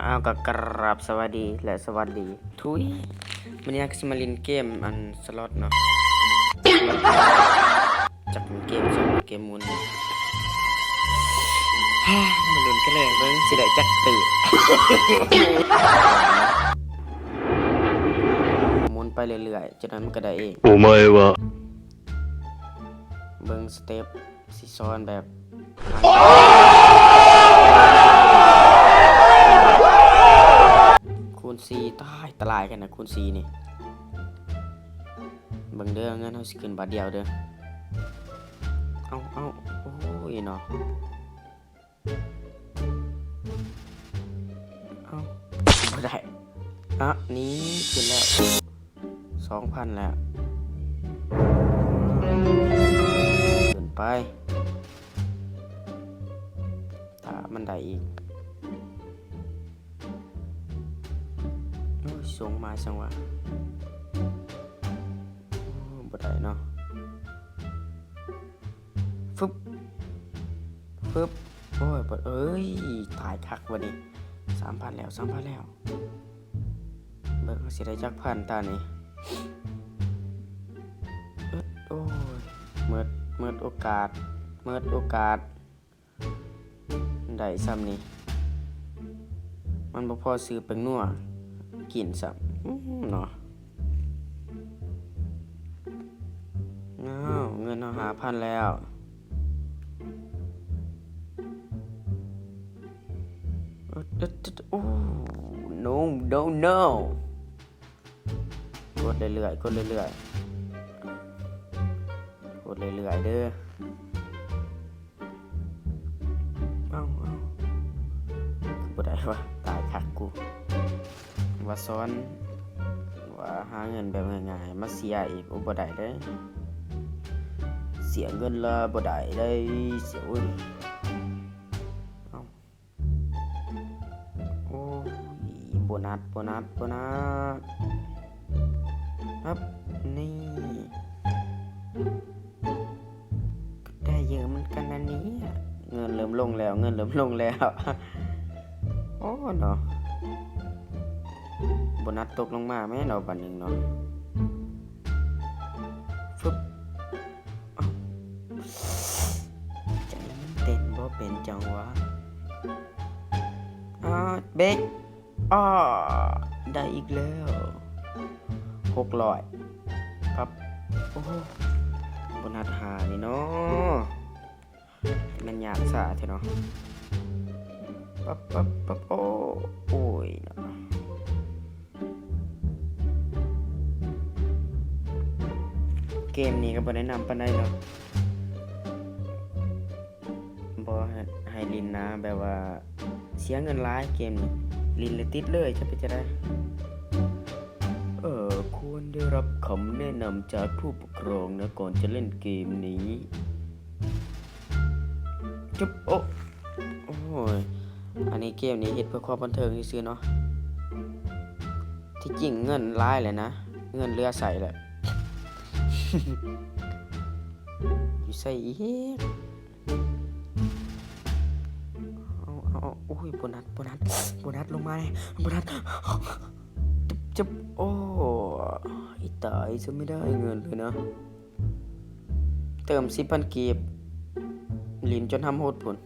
เอาวก็กราบสวัสดีและสวัสดีทุยวันนี้จะมาเล่นเกมอันสล็อตเนาะจับเกมสองเกมมูนมันลุ้นกันเลยเพิ่งสิได้จักตื่นมุนไปเรื่อยๆจนนั้นมันก็ได้เองโอ้ไม่วะเบิ้งสเต็ปซีซอนแบบ ณ4ตายตลายกันนะคูณ4นี่เบิ่งเด้อเงินเฮาสิขึ้นบาทเดียวเด้อเอาเอาโอ้ยเนาะเอาบ่ได้อะนี้ขึ้นแล้ว2,000แล้วเกินไปถ้ามันได้อีก สูงมาจังวะบ่ได้เนาะฟึบฟึบโอ้ยบ่เอ้ยตายคักวันนี้สามพันแล้วสามพันแล้ว เบิกสิได้จักพันตานี่เอิดโอ้ยเมิดเมิดโอกาสเมิดโอกาสได้ซ้ำนี่มันบ่พอซื้อเป็นนัว กินซ้ำอื้อหือเนาะอ้าวเงินเอาหาพันแล้วเอิดเอิดเดโอ้ no no no กดเรื่อยๆกดเรื่อยๆกดเรื่อยๆเด้อเอ้าเอ้าบ่ได้วะตายคักกู ว่าซ้อนว่าหาเงินแบบง่ายๆมาเสียอีกอ้บ่ได้เด้เสียเงินละบ่ได้ได้เสียอุ้ยเอ้าโอ้ยโบนัสโบนัสโบนัสครับนี่ได้เยอะเหมือนกันนะนี้เงินเริ่มลงแล้ว เงินเริ่มลงแล้ว โอ้เนาะ บนัสตกลงมาแม่เนาบันหนึ่งเนาะฟึบใจมันเต้นบ่เป็นจังวะอ่าเบกอ้อได้อีกแล้วหกร้อยครับโอ้โบนัดหานี่เนาะมันยากสาเถอะเนาะปั๊บปั๊บปั๊บโอ้โอ้ยเนาะ เกมนี้ก็บ่แนะนำปานใดเนาะบ่ให้ลินนะแบบว่าเสียเงินหลายเกมนี้ลินเลยติดเลยจะไปจะได้เออควรได้รับคำแนะนำจากผู้ปกครองนะก่อนจะเล่นเกมนี้จุ๊บโอ้โอ้ยอันนี้เกมนี้เฮ็ดเพื่อความบันเทิงซื่อๆเนาะที่จริงเงินร้ายเลยนะ เงินเรือใส่แหละ อยู่ใส่อีกเอาเอาเอาโอ้ยโบนัสโบนัสโบนัสลงมาเลยโบนัสจะโอ้ไอ้ตายจะไม่ได้เงินเลยนะ เติมสิบพันกีบลินจนทำโหดผล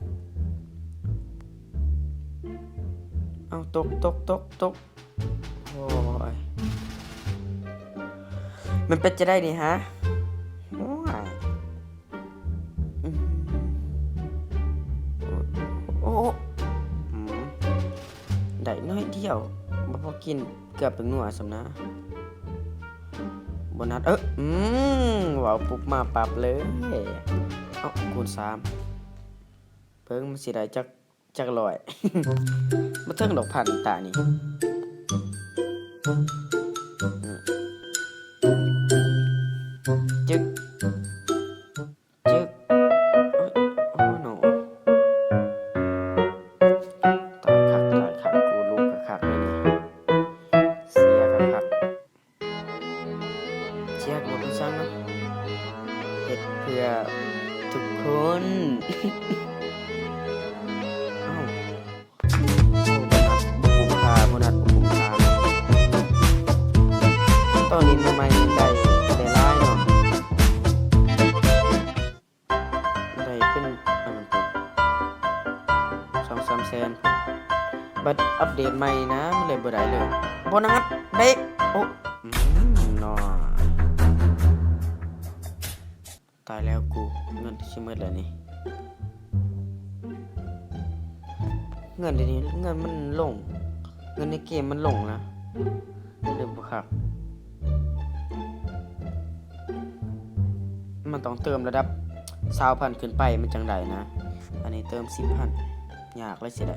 เอาตกตกตกตกโอ้ย มันเป็นจะได้ดิฮะโอ้โอ้ได้น้อยเดียวบ่พอกินเกือบเป็นหนัวสำนะบนัสเอออืมว้าวปุ๊บมาปรับเลยเอ้าคูณสามเพิ่งมันสิได้จักจักลอยมาเทิงดอกพันตานี่ คนต้องนินทำไมใจแต่ร้ายเนาะได้เป็นอันหนปุ๊บสองสามแสนบัดอัปเดตใหม่นะมัเลยบ่ได้เลยโบนัสเบ๊ะโอ้นอน ตายแล้วกูเงินชิมืดแล้วนี่เงินเดี๋ยวนี้เงินมันลง เงินในเกมมันลงนะเดี๋ยวครับมันต้องเติมระดับสาวพันขึ้นไปมันจังไดนะ อันนี้เติมสิบพันยากเลยสิได้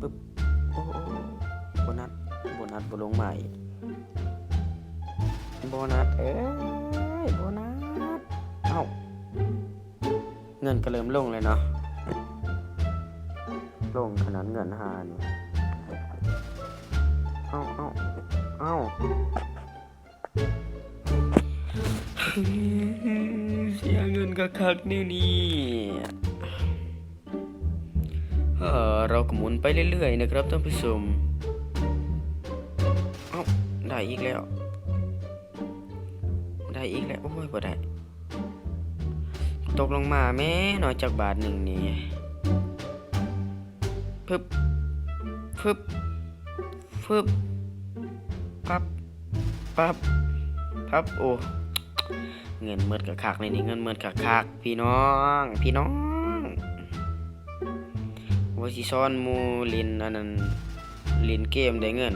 ปึ๊บโอ้โบนัสโบนัสบ่ลงมาอีกโบนัสเอ้ยโบนัส เงินก็เริ่มลงเลยเนาะลงขนาดเงินหานี่เอ้าเอ้าเอ้าเสียเงินกะคักนี่นี่เออเราก็หมุนไปเรื่อยๆนะครับท่านผู้ชมเอ้าได้อีกแล้ว ได้อีกแล้ว โอ้ยบ่ได้ ตกลงมาแม่น้อยจากบาทหนึ่งนี่พึบพึบพึบปั๊บปั๊บปั๊บโอ้เงินเมิดกับคักนี่นี่เงินเมิดกับคักพี่น้อง พี่น้องว่าสิซ้อนมูลินอันนั้นลินเกมได้เงิน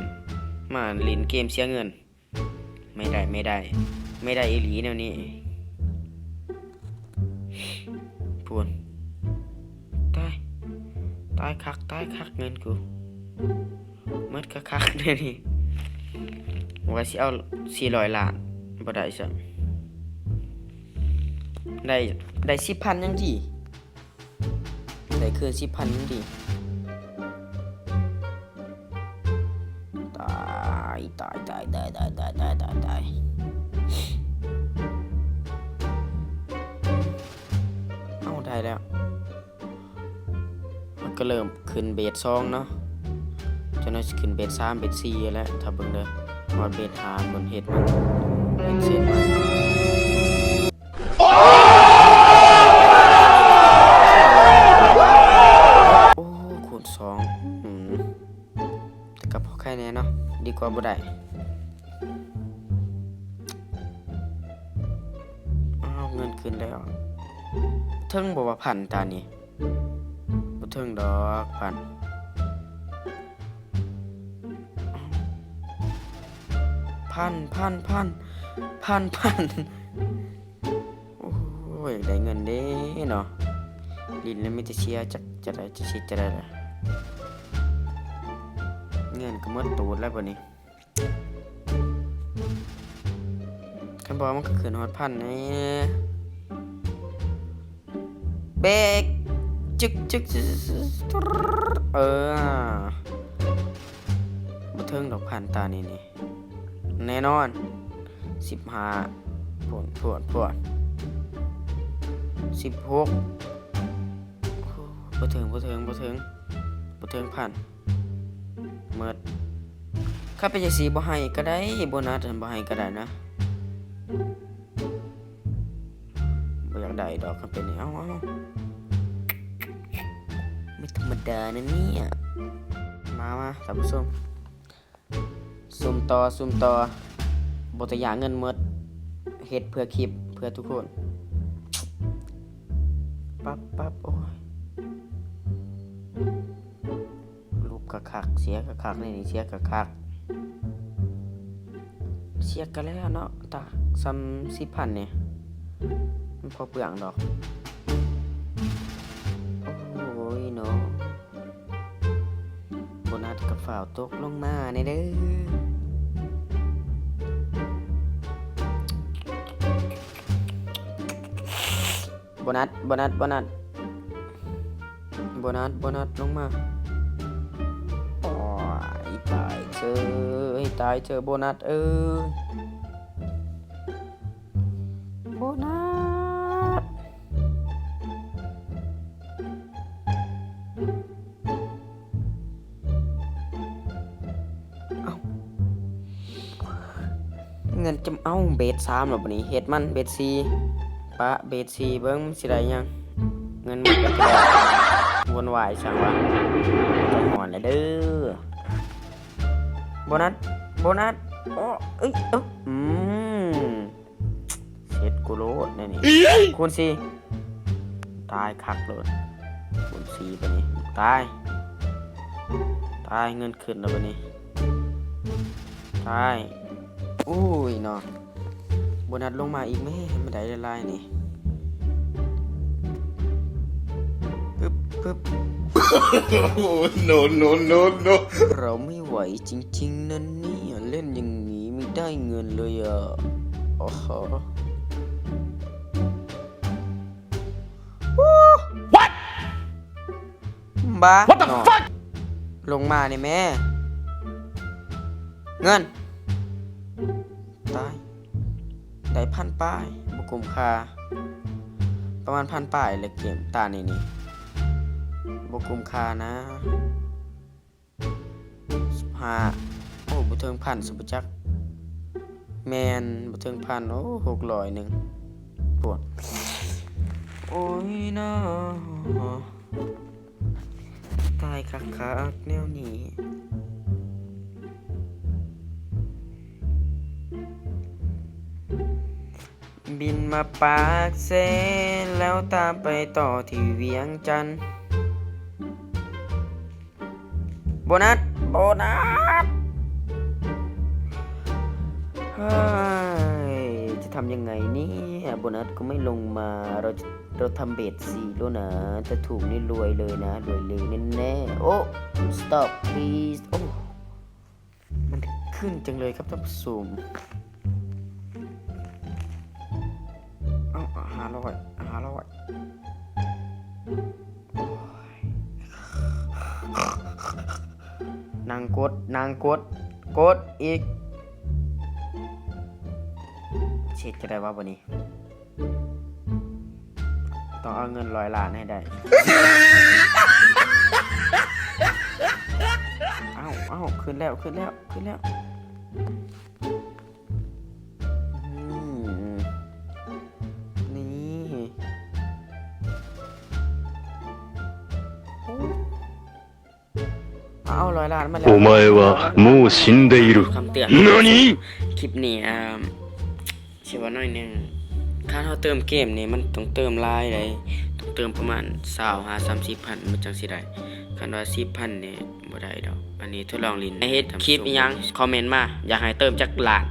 มาลินเกมเสียเงิน ไม่ได้ไม่ได้ ไม่ได้อีหลีแนวนี้ พูนตายตายคักตายคักเงินกูเมิดกับคักเดี๋ยวนี้ว่าสิเอาสี่ร้อยล้านบ่ได้ซะได้ได้สิบพันยังดีได้คือสิบพันยังดีตายตายตายตายตายตายตายตาย แล้ว มันก็เริ่มขึ้นเบสซองเนาะจนน่าขึ้นเบสสามเบสสี่แล้วถ้าเบิ่งเด้อพอเบสหาบนเฮ็ดมันเฮ็ดเสร็จมันโอ้คูณสองอืมแต่ก็พอแค่นี้เนาะดีกว่าบ่ได้อ้าเงินคืนแล้ว ทิงบอกว่าพันตานี่บ่เทิงดอกพันพันพันพันพันพันโอ้ยได้เงินเด้เนาะลินแล้วไม่จะเชียร์จะจะได้จะชิดจะได้ละเงินก็มดตูดแล้วปะนี้คันบอกมันก็ขึ้นฮอดพันนี่ เบรกจึกจึกจึกจึกเออบ่เทิงดอกพันตานี่นี่ แน่นอนสิบห้าพวนพวนพวนสิบหกบ่ถึงบ่ถึงบ่ถึงบ่ถึงพันเมิดข้าไปจังสีบ่ให้ก็ได้โบนัสบ่ให้ก็ได้นะบ่อยากได้ดอกคันเป็นนี่เอาเอา ไม่ธรรมดานะเนี่ย มามาท่านผู้ชมซุ่มต่อซุ่มต่อบ่ตัวอย่าเงินหมดเฮ็ดเพื่อคลิปเพื่อทุกคน ปั๊บปั๊บโอ้ยรูปกะคัก เสียกะคักนี่เสียกะคัก เสียกันแล้วเนาะตาซ้ำสิพันเนี่ยมันพอเปลืองดอก ยเนาะโบนัสกับฝ่าวตกลงมาในเด้อโบนัสโบนัสโบนัสโบนัสโบนัสลงมาโอ้ยตายเจอตายเจอโบนัสเอ้ยโบนัส เงินจะเอาเบสสามหรอบันนี้เฮ็ดมันเบสสี่ปะเบสสี่เบิ้งสิได้ยัง เงินมันก็จะได้วนวายช่างวะจะหอนเลยเด้อโบนัสโบนัสโอ้เอ้ยเอ้อืมเช็ดกูโลดนี่นี่คูณสี่ตายคักเลยคูณสี่ปะนี่ตายตายเงินขึ้นแล้วปนี่ตาย อุ้ยเนาะโบนัสลงมาอีกไหมไม่ได้ละลายนี่ปึ๊บปึ๊บ Oh, no, no, no, no. เราไม่ไหวจริงๆนั่นเนี่ยเล่นอย่างนี้ไม่ได้เงินเลยอะโอ้โห What บ้า What the fuck ลงมาเนี่ยแม่ เงิน ตายได้พันป้ายบุกุมคาประมาณพันป้ายเลยเกมตานี่นี่บุกุมคานะสิบห้าโอ้บุเทิงพันสุบจักแมนบุเทิงพันโอ้หกร้อยหนึ่งปวดโอ้ยนะตายคักคักแนวนี้ บินมาปากเซแล้วตามไปต่อที่เวียงจันทน์โบนัสโบนัสเฮ้ยจะทำยังไงเนี่ยโบนัสก็ไม่ลงมาเราจะเราทำเบสสี่แล้วนะจะถูกนี่รวยเลยนะ รวยเลยแน่ๆโอ้ stop please โอ้มันขึ้นจังเลยครับท่านผู้ชม ร้อยหาร้อยนางกดนางกด กดอีกเช็ดจะได้ว่าวันนี้ ต้องเอาเงินร้อยล้านให้ได้เอ้าเอ้าขึ้นแล้วขึ้นแล้วขึ้นแล้ว เอาร้อยล้านมาแล้ว お前はもう死んでいる。 คำเตือน 何 คลิปนี้อ่าชิว่าน้อยหนึงค่าเราเติมเกมนี่มันต้องเติมหลายเลยต้องเติมประมาณ20 5 30พันมันจังสิได้คันว่า10พันนี่บ่ได้ดอก อันนี้ทดลองลิ้นให้เฮ็ดคลิปอีหยังคอมเมนต์มา อยากให้เติมจักล้าน